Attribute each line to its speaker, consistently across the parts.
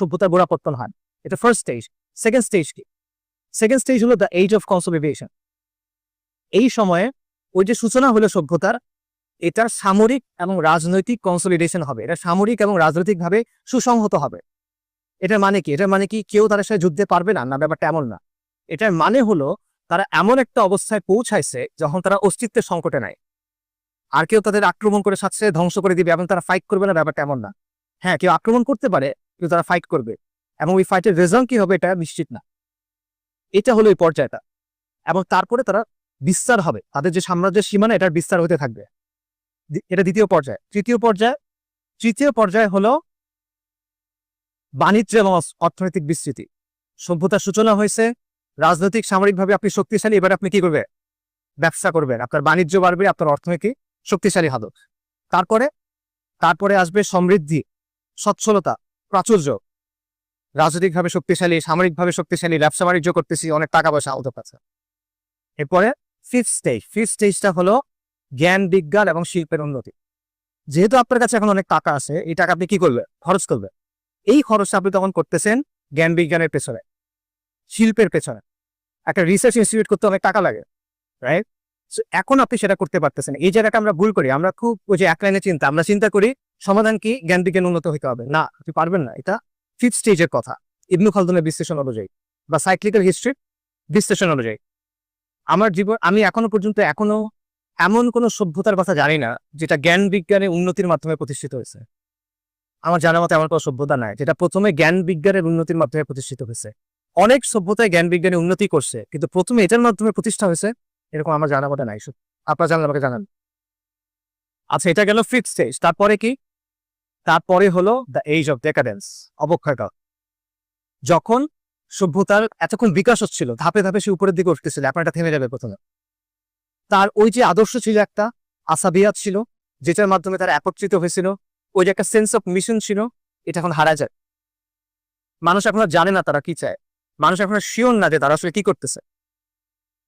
Speaker 1: সভ্যতার গোড়াপত্তন হয় এটা ফার্স্ট স্টেজ সেকেন্ড স্টেজ কি? সেকেন্ড স্টেজ হলো দ্য এজ অফ কনসলিডেশন এই সময়ে ওই যে সূচনা হলো সভ্যতার, এটা সামরিক এবং রাজনৈতিক কনসলিডেশন হবে। এটা সামরিক এবং রাজনৈতিকভাবে সুসংহত হবে। এটার মানে কি? এটার মানে কি কেউ তাদের সাথে যুদ্ধে পারবে না? না, ব্যাপারটা এমন না। এটার মানে হলো তারা এমন একটা অবস্থায় পৌঁছাইছে যখন তারা অস্তিত্বের সংকটে নাই। আর কেউ তাদের আক্রমণ করে সাথে ধ্বংস করে দিবে এবং তারা ফাইট করবে না, ব্যাপারটা এমন না। হ্যাঁ কেউ আক্রমণ করতে পারে কিন্তু তারা ফাইট করবে। এবং ওই ফাইটের রেজাল্ট কি হবে এটা নিশ্চিত না। এটা হলো এই পর্যায়টা। এবং তারপরে তারা বিস্তার হবে। তাদের যে সাম্রাজ্যের সীমানা, এটার বিস্তার হতে থাকবে। এটা দ্বিতীয় পর্যায়। তৃতীয় পর্যায় তৃতীয় পর্যায় হলো বাণিজ্য এবং অর্থনৈতিক বিস্তৃতি। সভ্যতার সূচনা হয়েছে। রাজনৈতিক, সামরিকভাবে আপনি শক্তিশালী, এবার আপনি কি করবে? ব্যবসা করবেন। আপনার বাণিজ্য বাড়বে, আপনার অর্থনৈতিক শক্তিশালী হবে। তারপরে তারপরে আসবে সমৃদ্ধি, সচ্ছলতা। প্রাচুর্য। রাজনৈতিকভাবে শক্তিশালী, সামরিকভাবে শক্তিশালী, ব্যবসা বাণিজ্য করতেছি, অনেক টাকা পয়সা ওদের কাছে এরপরে ফিফথ স্টেজ ফিফথ স্টেজটা হলো জ্ঞান, বিজ্ঞান এবং শিল্পের উন্নতি। যেহেতু আপনার কাছে এখন অনেক টাকা আছে, এই টাকা আপনি কি করবেন খরচ করবে। এই খরচটা আপনি তখন করতেছেন জ্ঞান, বিজ্ঞানের পেছনে, শিল্পের পেছনে। একটা রিসার্চ ইনস্টিটিউট করতে অনেক টাকা লাগে রাইট এখন আপনি সেটা করতে পারতেছেন এই জায়গাটা আমরা ভুল করি। আমরা খুব ওই যে এক লাইনে চিন্তা, আমরা চিন্তা করি সমাধান কি? জ্ঞান বিজ্ঞান উন্নত হইতে হবে। না, আপনি পারবেন না। এটা ফিফথ স্টেজের কথা। ইবনু খালদুনের বিশ্লেষণ অনুযায়ী বা সাইক্লিক্যাল হিস্ট্রি বিশ্লেষণ অনুযায়ী। আমার জীবন, আমি এখনও পর্যন্ত এখনও এমন কোনো সভ্যতার কথা জানি না, যেটা জ্ঞান বিজ্ঞানের উন্নতির মাধ্যমে প্রতিষ্ঠিত হয়েছে। আমার জানা মতো এমন কোনো সভ্যতা নাই, যেটা প্রথমে জ্ঞান বিজ্ঞানের উন্নতির মাধ্যমে প্রতিষ্ঠিত হয়েছে। অনেক সভ্যতায় জ্ঞান বিজ্ঞানের উন্নতি করছে, কিন্তু প্রথমে এটার মাধ্যমে প্রতিষ্ঠা হয়েছে, এরকম আমার জানা মতো নাই। আপনার জানলে আমাকে জানান। আচ্ছা এটা গেল ফিফথ স্টেজ তারপরে কি? তারপরে হলো দ্য এজ অফ ডেকাডেন্স অবক্ষয়কাল। যখন সভ্যতার এতক্ষণ বিকাশ হচ্ছিল, ধাপে ধাপে সে উপরের দিকে উঠতেছিল, এখন এটা থেমে যাবে প্রথমে। তার ওই যে আদর্শ ছিল একটা, আসাবিয়াত ছিল, যেটার মাধ্যমে তারা একত্রিত হয়েছিল, ওই যে একটা সেন্স অফ মিশন ছিল, এটা এখন হারা যায়। মানুষ এখন জানে না তারা কি চায়। মানুষ এখন শিওর না যে তারা আসলে কি করতেছে।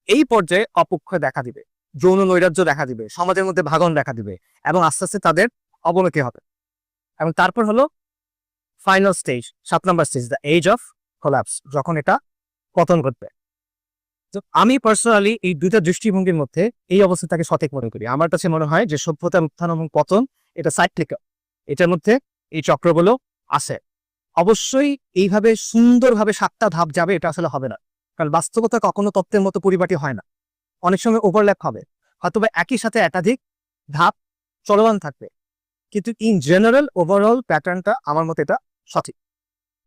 Speaker 1: এই পর্যায়ে অপক্ষয় দেখা দিবে, যৌন নৈরাজ্য দেখা দিবে, সমাজের মধ্যে ভাগন দেখা দিবে, এবং আস্তে আস্তে তাদের অবনতি হবে। এবং তারপর হলো ফাইনাল স্টেজ সাত নম্বর stage the age of collapse যখন এটা পতন ঘটবে। তো আমি পার্সোনালি এই দুইটা দৃষ্টিভঙ্গির মধ্যে এই অবস্থাটাকে সঠিক মনে করি। আমার কাছে মনে হয় যে সভ্যতার উত্থান এবং পতন এটা সাইক্লিক্যাল এটার মধ্যে এই চক্রগুলো আছে। অবশ্যই এইভাবে সুন্দরভাবে সাতটা ধাপ যাবে এটা আসলে হবে না। কারণ বাস্তবতা কখনো তত্ত্বের মতো পরিপাটি হয় না। অনেক সময় ওভারল্যাপ হবে। হয়তো একই সাথে একাধিক ধাপ চলমান থাকবে। কিন্তু ইন জেনারেল ওভারঅল প্যাটার্নটা আমার মতে এটা সঠিক।